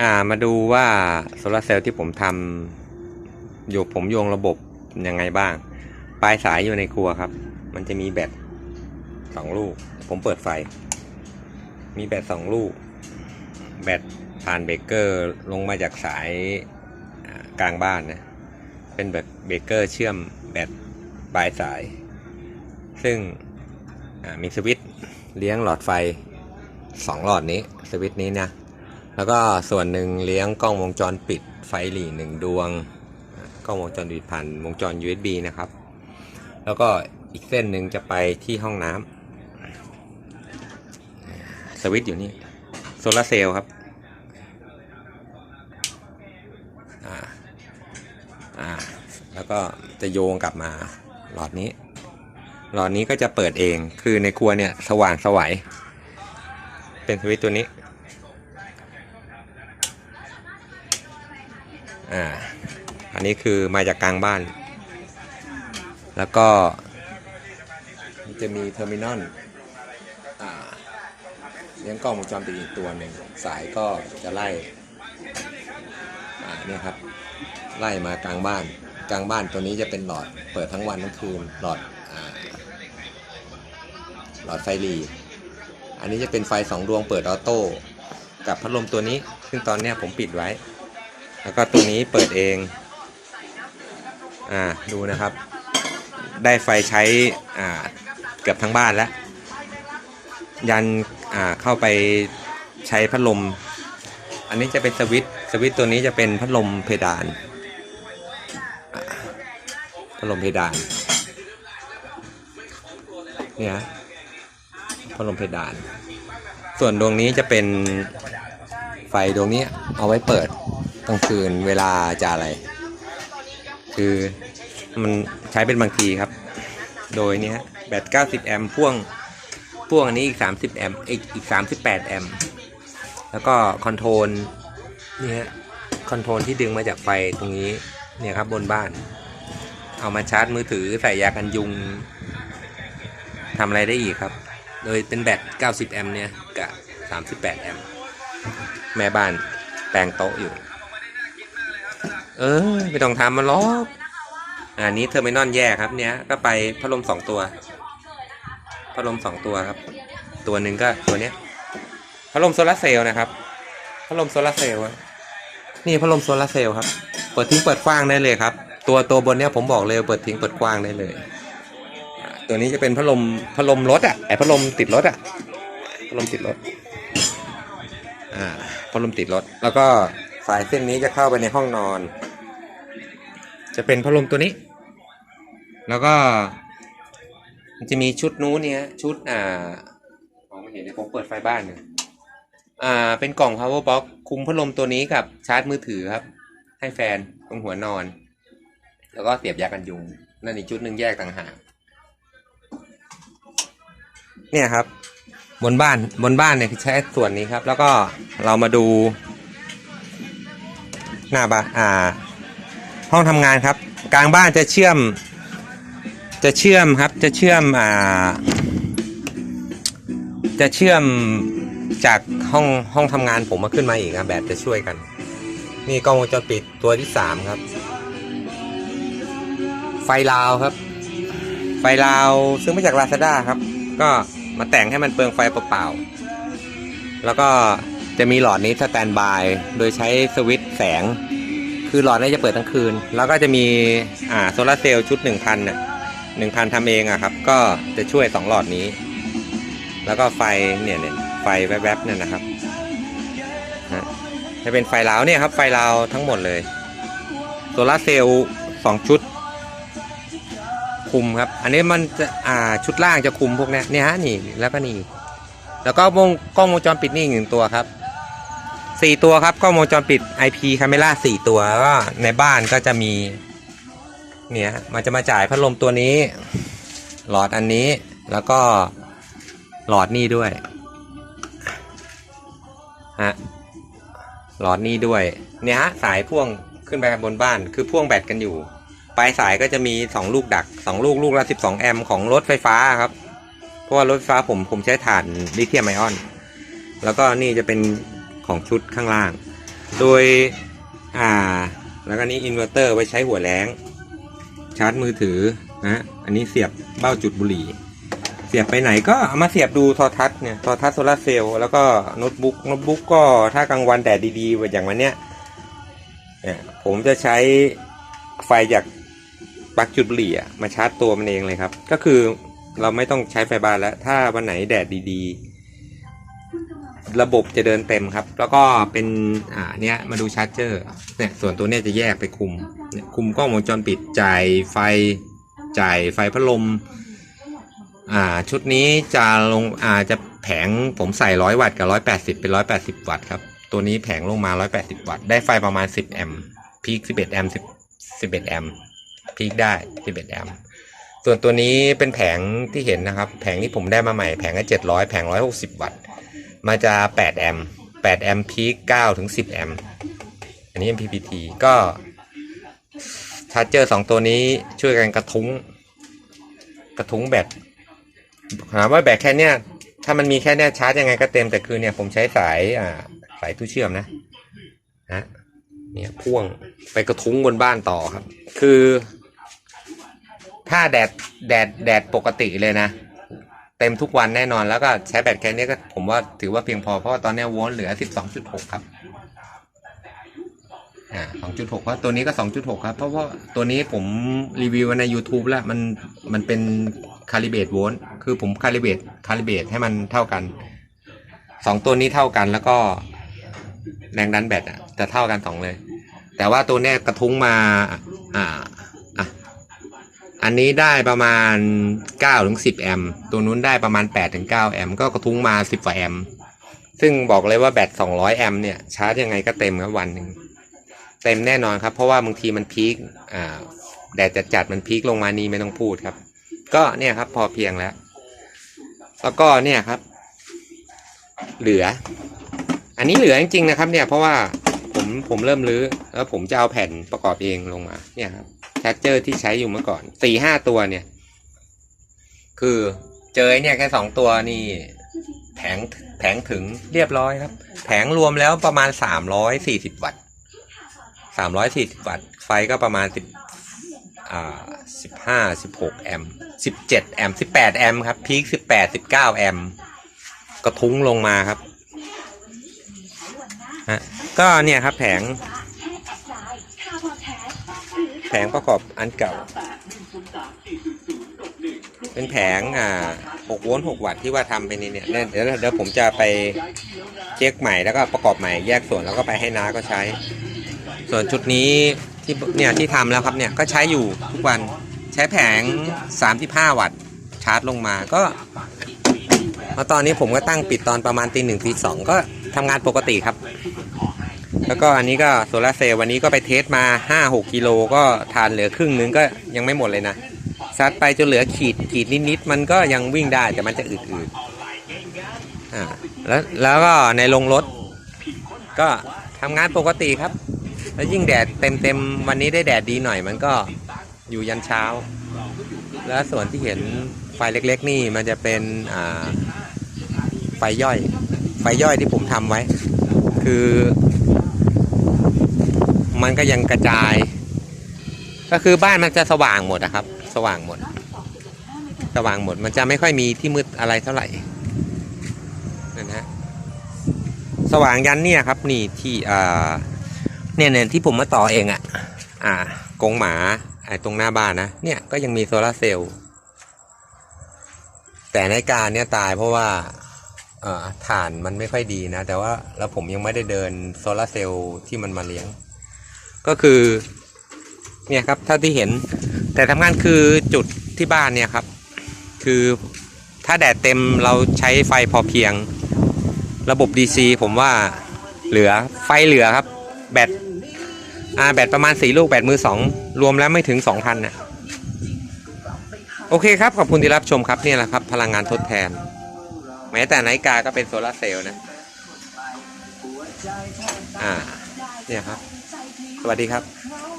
อ่ามาดูว่าโซลาร์เซลล์ที่ผมทำอยู่ผมโยงระบบยังไงบ้าง ปลายสายอยู่ในครัวครับ มันจะมีแบตสองลูก ผมเปิดไฟ มีแบตสองลูก แบตผ่านเบรกเกอร์ลงมาจากสายกลางบ้านนะ เป็นแบบเบรกเกอร์เชื่อมแบตปลายสาย ซึ่งมีสวิตช์เลี้ยงหลอดไฟสองหลอดนี้ สวิตช์นี้นะ แล้วก็ส่วนหนึ่งเลี้ยงกล้องวงจรปิดไฟหลีหนึ่งดวง กล้องวงจรปิดผ่านวงจร USB นะครับ แล้วก็อีกเส้นหนึ่งจะไปที่ห้องน้ำสวิตช์อยู่นี่โซลาเซลล์ครับอ่าอ่าแล้วก็จะโยงกลับมาหลอดนี้ หลอดนี้ก็จะเปิดเองคือในครัวเนี่ยสว่างสวัยเป็นสวิตช์ตัวนี้ อ่าอันนี้คือมาจากกลางบ้าน แล้วก็จะมีเทอร์มินอลอ่าเลี้ยงกล้องวงจรปิดอีกตัวหนึ่งสายก็จะไล่อ่าเนี่ยครับ ไล่มากลางบ้าน กลางบ้านตัวนี้จะเป็นหลอดเปิดทั้งวันทั้งคืนหลอดอ่าหลอดไฟหลีอันนี้จะเป็นไฟสองดวงเปิดออโต้กับพัดลมตัวนี้ ซึ่งตอนนี้ผมปิดไว้ แล้วก็ตัวนี้เปิดเอง อ่า ดูนะครับ ได้ไฟใช้ อ่า เกือบทั้งบ้านแล้ว ยัน อ่า เข้าไปใช้พัดลม อันนี้จะเป็นสวิตสวิตตัวนี้จะเป็นพัดลมเพดาน พัดลมเพดาน เนี่ยฮะพัดลมเพดาน ส่วนดวงนี้จะเป็นไฟดวงนี้เอาไว้เปิด กลางคืนเวลาจะอะไร คือมันใช้เป็นบางทีครับ โดยเนี้ยแบต 90 แอมป์พ่วงพ่วงอันนี้อีก 30 แอมป์อีกอีก 38 แอมป์แล้วก็คอนโทรลนี่ฮะคอนโทรลที่ดึงมาจากไฟตรงนี้เนี่ยครับบนบ้าน เอามาชาร์จมือถือใส่ยากันยุงทำอะไรได้อีกครับ โดยเป็นแบต 90 แอมป์เนี่ยกับ 38 แอมป์แม่บ้านแปลงโต๊ะอยู่ เออไม่ต้องทำมันหรอกอันนี้เทอร์มินอลแยกครับเนี้ยก็ไปพัดลมสองตัวพัดลมสองตัวครับ ตัวหนึ่งก็ตัวเนี้ยพัดลมโซลาร์เซลล์นะครับพัดลมโซลาร์เซลล์นี่พัดลมโซลาร์เซลล์ครับ เปิดทิ้งเปิดกว้างได้เลยครับ ตัวตัวบนเนี้ยผมบอกเลยเปิดทิ้งเปิดกว้างได้เลย ตัวนี้จะเป็นพัดลมพัดลมรถอะไอพัดลมติดรถอะพัดลมติดรถอ่าพัดลมติดรถ แล้วก็สายเส้นนี้จะเข้าไปในห้องนอน จะเป็นพัดลมตัวนี้ แล้วก็ มันจะมีชุดนู้นเนี่ยชุดอ่ามองไม่เห็นเลยผมเปิดไฟบ้านเนี่ยอ่า เป็นกล่อง power box คุมพัดลมตัวนี้กับชาร์จมือถือครับ ให้แฟนตรงหัวนอน แล้วก็เสียบยากันยุง นั่นอีกชุดหนึ่งแยกต่างหากเนี่ยครับ บนบ้านบนบ้านเนี่ยใช้ส่วนนี้ครับ แล้วก็เรามาดู หน้าบ้านอ่า ห้องทำงานครับ กลางบ้านจะเชื่อม จะเชื่อมครับ จะเชื่อมอ่า จะเชื่อมจากห้องห้องทำงานผมมาขึ้นมาอีกครับแบบจะช่วยกัน นี่กล้องวงจรปิดตัวที่สามครับ ไฟลาวครับ ไฟลาวซึ่งมาจากลาซาด้าครับ ก็มาแต่งให้มันเปลืองไฟเปล่าๆแล้วก็จะมีหลอดนี้สแตนบาย โดยใช้สวิตช์แสง คือหลอดนี้จะเปิดทั้งคืน แล้วก็จะมีอ่าโซลาเซลล์ชุด 1,000น่ะ1,000ทำเองอะครับ ก็จะช่วย 2 หลอดนี้ แล้วก็ไฟเนี่ยเนี่ยไฟแวบๆเนี่ยนะครับฮะจะเป็นไฟลาวเนี่ยครับ ไฟลาวทั้งหมดเลยโซลาเซลล์สองชุด คุมครับ อันนี้มันจะอ่าชุดล่างจะคุมพวกนี้เนี่ยฮะนี่แล้วก็นี่ แล้วก็วงกล้องวงจรปิดนี่อีกหนึ่งตัวครับ สี่ตัวครับกล้องวงจรปิด IP camera สี่ตัวก็ในบ้านก็จะมี เนี่ย มันจะมาจ่ายพัดลมตัวนี้ หลอดอันนี้แล้วก็หลอดนี่ด้วยฮะหลอดนี่ด้วย เนี่ยฮะ สายพ่วงขึ้นไปบนบ้าน คือพ่วงแบตกันอยู่ ปลายสายก็จะมีสองลูกดักสองลูกลูกละสิบสองแอมป์ของรถไฟฟ้าครับ เพราะว่ารถไฟฟ้าผมผมใช้ถ่านลิเธียมไอออน แล้วก็นี่จะเป็น ของชุดข้างล่าง โดยอ่าแล้วก็นี้อินเวอร์เตอร์ไว้ใช้หัวแรงชาร์จมือถือนะอันนี้เสียบเบ้าจุดบุหรี่ เสียบไปไหนก็เอามาเสียบดูโทอทัศน์เนี่ยโทอทัศน์โซลาร์เซลล์แล้วก็โน้ตบุ๊กโน้ตบุ๊กก็ถ้ากลางวันแดดดีๆอย่างวันเนี้ยเนี่ยผมจะใช้ไฟจากปลั๊กจุดบุหรี่อะมาชาร์จตัวมันเองเลยครับ ก็คือเราไม่ต้องใช้ไฟบ้านแล้ว ถ้าวันไหนแดดดีๆ ระบบจะเดินเต็มครับ แล้วก็เป็นอ่าเนี้ยมาดูชาร์จเจอร์เนี่ยส่วนตัวเนี้ยจะแยกไปคุมเนี่ยคุมกล้องวงจรปิดจ่ายไฟจ่ายไฟพัดลมอ่าชุดนี้จะลงอ่าจะแผงผมใส่ร้อยวัตต์กับร้อยแปดสิบเป็นร้อยแปดสิบวัตต์ครับ ตัวนี้แผงลงมาร้อยแปดสิบวัตต์ได้ไฟประมาณสิบแอมป์พีคสิบเอ็ดแอมป์สิบสิบเอ็ดแอมป์พีคได้สิบเอ็ดแอมป์ส่วนตัวนี้เป็นแผงที่เห็นนะครับ แผงที่ผมได้มาใหม่แผงก็เจ็ดร้อยแผงร้อยหกสิบวัตต์ มาจะแปดแอมป์แปดแอมป์พีคเก้าถึงสิบแอมป์ อันนี้ MPPT ก็ชาร์จเจอร์สองตัวนี้ช่วยกันกระทุ้ง กระทุ้งแบตถามว่าแบตแค่เนี้ย ถ้ามันมีแค่เนี้ยชาร์จยังไงก็เต็ม แต่คือเนี่ยผมใช้สายอ่าสายตู้เชื่อมนะนะเนี่ยพ่วงไปกระทุ้งบนบ้านต่อครับ คือ ถ้าแดดแดดแดดปกติเลยนะ เต็มทุกวันแน่นอนแล้วก็ใช้แบตแค่เนี้ยก็ผมว่าถือว่าเพียงพอเพราะว่าตอนนี้โวลต์เหลือ 12.6 ครับอ่า2.6เพราะตัวนี้ก็ 2.6 ครับ เพราะว่าตัวนี้ผมรีวิวใน YouTube แล้วมันมันเป็นคาลิเบตโวลต์คือผมคาลิเบตคาลิเบตให้มันเท่ากันสองตัวนี้เท่ากันแล้วก็แรงดันแบตอะจะเท่ากันสองเลย แต่ว่าตัวเนี้ยกระทุ้งมาอ่า อันนี้ได้ประมาณ9ถึง10 แอมป์ตัวนู้นได้ประมาณ8ถึง9แอมป์ก็กระทุ้งมา 10กว่าแอมป์ซึ่งบอกเลยว่าแบต200 แอมป์เนี่ยชาร์จยังไงก็เต็มครับวันหนึ่งเต็มแน่นอนครับ เพราะว่าบางทีมันพีคอ่าแดดจัดๆมันพีคลงมานี่ไม่ต้องพูดครับ ก็เนี่ยครับพอเพียงแล้ว แล้วก็เนี่ยครับ เหลือ อันนี้เหลือจริงๆนะครับ เนี่ยเพราะว่าผมผมเริ่มรื้อแล้วผมจะเอาแผ่นประกอบเองลงมา เนี่ยครับ ชาร์จเจอร์ที่ใช้อยู่เมื่อก่อนสี่ห้าตัวเนี่ย คือเจอเนี่ยแค่สองตัวนี่แผงแผงถึงเรียบร้อยครับ แผงรวมแล้วประมาณสามร้อยสี่สิบวัตต์สามร้อยสี่สิบวัตต์ ไฟก็ประมาณสิบอ่าสิบห้าสิบหกแอมป์สิบเจ็ดแอมป์สิบแปดแอมป์ครับพีคสิบแปดสิบเก้าแอมป์กระทุ้งลงมาครับฮะก็เนี่ยครับแผง แผงประกอบอันเก่า เป็นแผงอ่าหกโวลต์หกวัตต์ที่ว่าทำไปนี่เนี่ยเนี่ยเดี๋ยวเดี๋ยวผมจะไปเช็คใหม่แล้วก็ประกอบใหม่แยกส่วนแล้วก็ไปให้น้าก็ใช้ ส่วนชุดนี้ที่เนี่ยที่ทำแล้วครับเนี่ยก็ใช้อยู่ทุกวันใช้แผง 35 วัตต์ชาร์จลงมาก็มาตอนนี้ผมก็ตั้งปิดตอนประมาณตีหนึ่งตีสองก็ทำงานปกติครับ แล้วก็อันนี้ก็โซลาร์เซลล์วันนี้ก็ไปเทสมา 5-6กิโลก็ทานเหลือครึ่งนึงก็ยังไม่หมดเลยนะซัดไปจนเหลือขีดขีดนิดๆมันก็ยังวิ่งได้แต่มันจะอืดๆอ่าแล้วแล้วก็ในโรงรถ ก็ทำงานปกติครับ แล้วยิ่งแดดเต็มเต็มๆวันนี้ได้แดดดีหน่อย มันก็อยู่ยันเช้า แล้วส่วนที่เห็นไฟเล็กๆ นี่มันจะเป็นอ่าไฟย่อย ไฟย่อยที่ผมทำไว้ คือ มันก็ยังกระจาย ก็คือบ้านมันจะสว่างหมดอะครับ สว่างหมด สว่างหมดมันจะไม่ค่อยมีที่มืดอะไรเท่าไหร่นั่นฮะสว่างยันเนี่ยครับ นี่ที่อ่าเนี่ยเนี่ยที่ผมมาต่อเองอะ่ะ อ่ากงหมาไอ้ตรงหน้าบ้านนะเนี่ยก็ยังมีโซลาร์เซลล์แต่ในการเนี่ยตายเพราะว่าอ่อฐานมันไม่ค่อยดีนะ แต่ว่าแล้วผมยังไม่ได้เดินโซลาร์เซลล์ที่มันมาเลี้ยง ก็คือเนี่ยครับเท่าที่เห็น แต่ทำงานคือจุดที่บ้านเนี่ยครับ คือถ้าแดดเต็มเราใช้ไฟพอเพียง ระบบ DC ผมว่าเหลือไฟเหลือครับ แบตอ่าแบตประมาณสี่ลูกแบตมือสองรวมแล้วไม่ถึงสองพันนะโอเคครับ ขอบคุณที่รับชมครับ เนี่ยแหละครับ พลังงานทดแทน แม้แต่นาฬิกาก็เป็นโซลาเซลล์นะ อ่า เนี่ยครับ วัสดีครับ